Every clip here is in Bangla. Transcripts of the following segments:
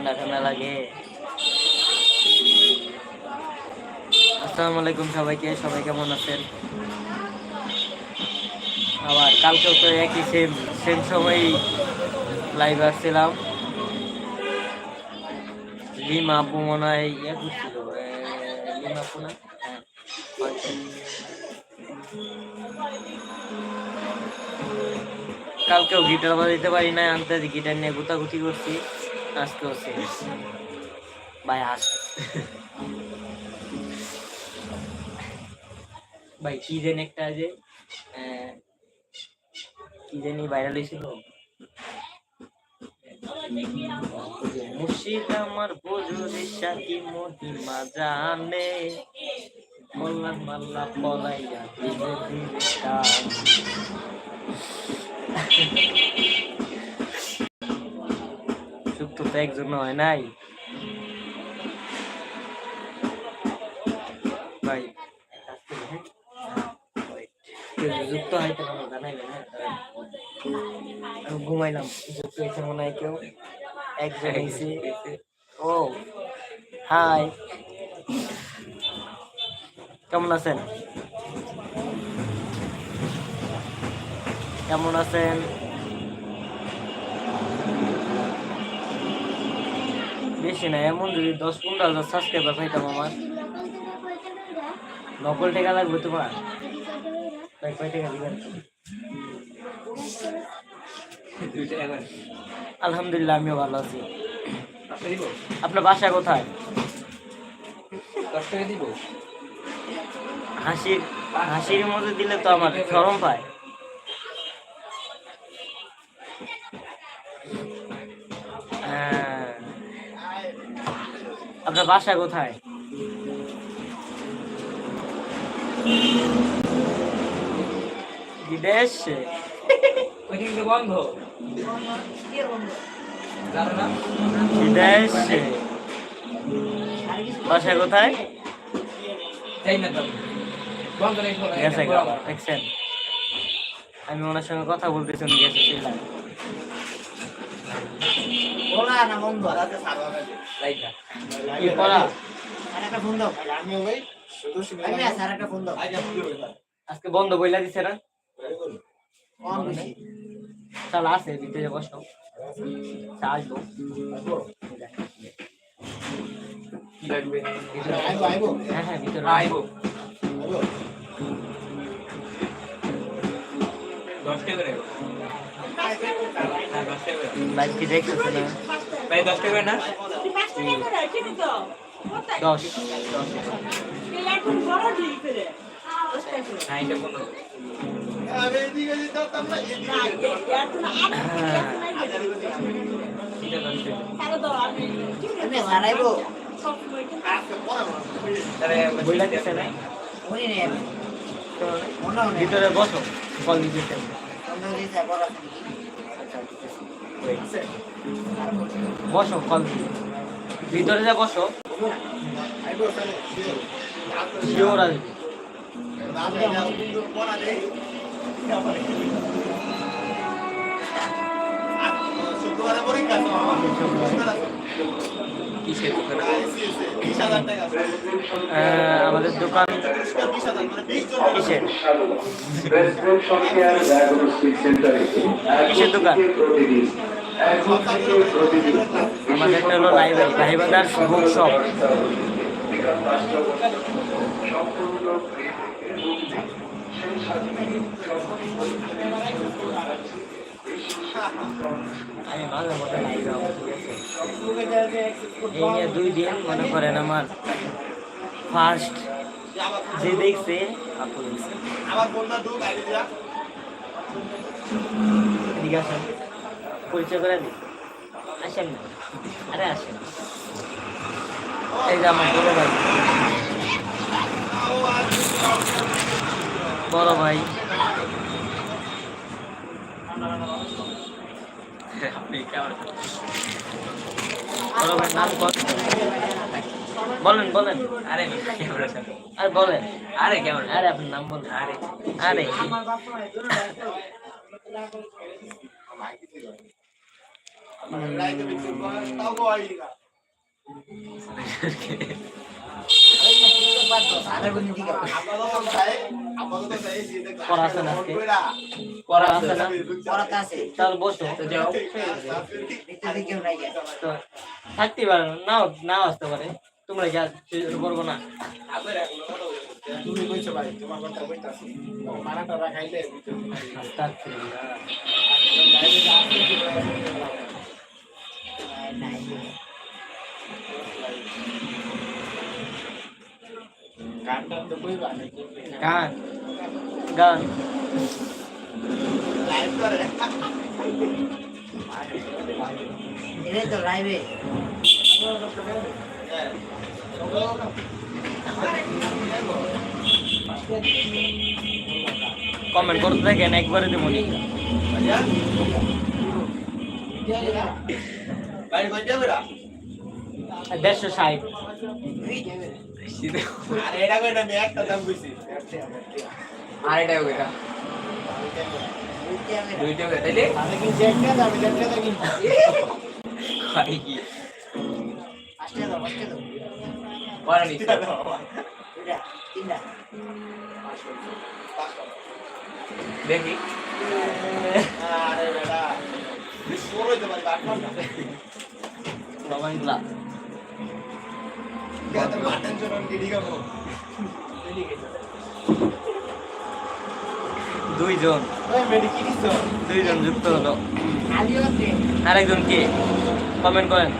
ঠান্ডা ঠান্ডা লাগে। আসসালামু আলাইকুম সবাইকে, সবাই কেমন আছেন? আবার কালকেও তো একই সেম সেম সময়ই লাইভ আসছিলাম। লিমা আপু মনে হয় ইয়ে করছিল লিমা আপু না? হ্যাঁ কালকেও গিটার বাজাইতে পারি না আনতে গিটার নিয়ে গুতাগুতি করছি। আজকেও শেষ ভাই হাস ভাই, কি জানি একটা যে কি জানি ভাইরাল হয়েছিল। মুর্শিদ আমার বোঝরে সাথী মহিমা জানে। মোল্লা মাল্লা পলাইয়া টানে। যুক্ত তো একজন হয় নাই। ভাই যুক্ত আমার জানাইবেন হ্যাঁ ঘুমাইলাম যুক্ত হয়েছে মনে হয় কেউ। একজন হয়েছে ও হাই। কেমন আছেন? কেমন আছেন? বেশি না এমন যদি দশ পনেরো হাজার সাবস্ক্রাইবার পাইতাম আমার। নকল টাকা লাগবে তোমার? তাই কয় টাকা দিবেন? আলহামদুলিল্লাহ আমিও ভালো আছি। আপনার বাসা কোথায়? হাসির হাসির মধ্যে দিলে তো আমার শরম পায়। আপনার বাসা কোথায়? বিদেশে? বন্ধ। বিদেশে? বাসা কোথায়? আমি ওনার সঙ্গে কথা গেছে চিল্লায়। বলা না বন্ধ? লাইটা কি করা আর একটা ফোন দাও। আমি আছে আর একটা ফোন দাও। আজকে বন্ধ বইলা দিছে না ভিতরে বসো। আসব। কি লাগবে? আইবো। হ্যাঁ হ্যাঁ ভিতরে আইবো। আইবো। দশ টাকা করে হ্যাঁ দশ টাকা করে বাইক কি দেখতেছে না। ভাই দশ টাকা না? দশ। হ্যাঁ ভিতরে বসো। কল বড় বসো কল ভিতরে যা বসো শিওর আসবে আমাদের দোকান কিসের? দোকান? আমাদের হলো লাইব্রেরি লাইব্রেরি বুক শপ সম্পূর্ণ এই নিয়ে দুই দিন মনে করেন আমার ফার্স্ট যে দেখছে পরিচয় করে দিই আসেন না। আরে আসেন। এই যে আমার বড় ভাই। বড় ভাই আপনি কেমন বড় ভাই নাম কত বলেন বলেন। আরে আর বলেন আরে কেমন আরে আপনার নাম বলেন আরে আরে। রাইতে থাকতে পারে নাও নাও আসতে পারে। তোমরা কি করব না? তুমি কইছো ভাই তোমার কথা কইতাছি মারাটা রাখাইলে নাই, গান গান লাইভ কমেন্ট করতে থাকেন একবারে দেবো নি ভাই কই যাবে দেড়শো ষাট। বুঝতে হবে না। দুইটা হোক তাইলে। দেখি। আরে বেটা বড় দুইজন। দুইজন যুক্ত হলো। আরেকজন কে? কমেন্ট করেন।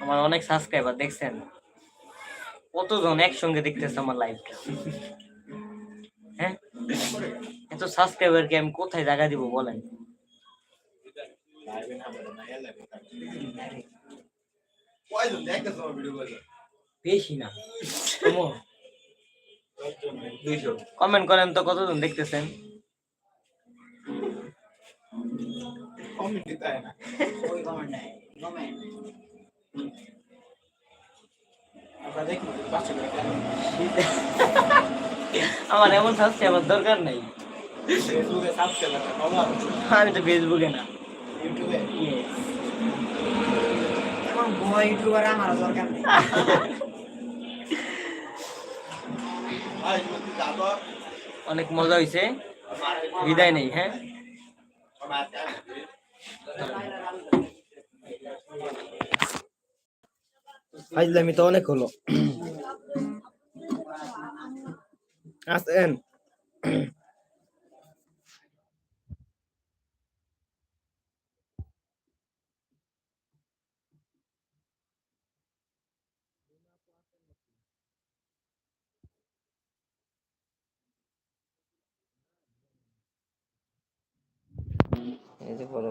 আমার অনেক সাবস্ক্রাইবার দেখছেন? কতজন একসঙ্গে দেখতেছে আমার লাইভটা এত সাবস্ক্রাইবারকে আমি কোথায় জায়গা দিব বলেন? বেশি না। কমেন্ট করেন তো কতজন দেখতেছেন। আমরা দেখি আমার এমন সাবস্ক্রাইবার দরকার নাই। ফেসবুকে সাবস্ক্রাইব আমি তো ফেসবুকে না। ইউটিউবে? ইউটিউবার দরকার নেই। অনেক মজা হয়েছে বিদায় নেই হ্যাঁ? আমার ফাইজলামি তো অনেক হলো। আসেন এই যে বড়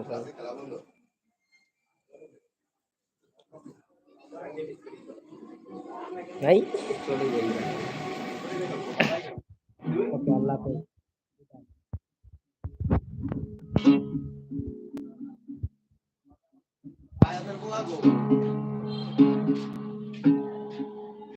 ভাই খেলা বন্ধু নাই চলে যাই ওকে